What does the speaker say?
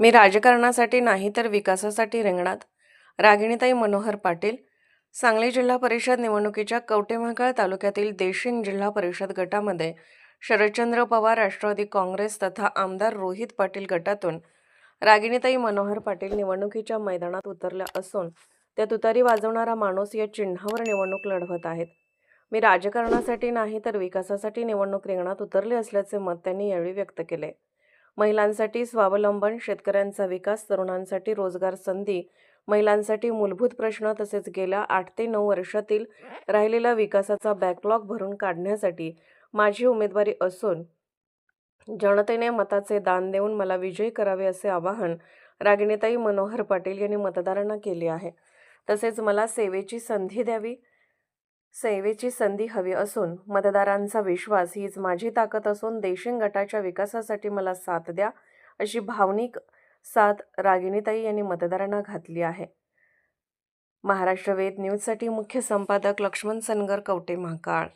मी राजकारणासाठी नाही तर विकासासाठी रिंगणात. रागिणीताई मनोहर पाटील सांगली जिल्हा परिषद निवडणुकीच्या कवटेमहाकाळ तालुक्यातील देशिंग जिल्हा परिषद गटामध्ये शरदचंद्र पवार राष्ट्रवादी काँग्रेस तथा आमदार रोहित पाटील गटातून रागिणीताई मनोहर पाटील निवडणुकीच्या मैदानात उतरल्या असून त्या तुतारी वाजवणारा माणूस या चिन्हावर निवडणूक लढवत आहेत. मी राजकारणासाठी नाही तर विकासासाठी निवडणूक रिंगणात उतरले असल्याचे मत त्यांनी यावेळी व्यक्त केले. महिलांसाठी स्वावलंबन शेतकऱ्यांचा विकास तरुणांसाठी रोजगार संधी महिलांसाठी मूलभूत प्रश्न तसेच गेल्या आठ ते नऊ वर्षातील राहिलेला विकासाचा बॅकलॉग भरून काढण्यासाठी माझी उमेदवारी असून जनतेने मताचे दान देऊन मला विजयी करावे असे आवाहन रागिणीताई मनोहर पाटील यांनी मतदारांना केले आहे. तसेच मला सेवेची संधी द्यावी सेवेची संधी हवी असून मतदारांचा विश्वास हीच माझी ताकद असून देशिंग गटाच्या विकासासाठी मला साथ द्या अशी भावनिक साथ रागिणीताई यांनी मतदारांना घातली आहे. महाराष्ट्र वेद न्यूजसाठी मुख्य संपादक लक्ष्मण सनगर कवटे महाकाळ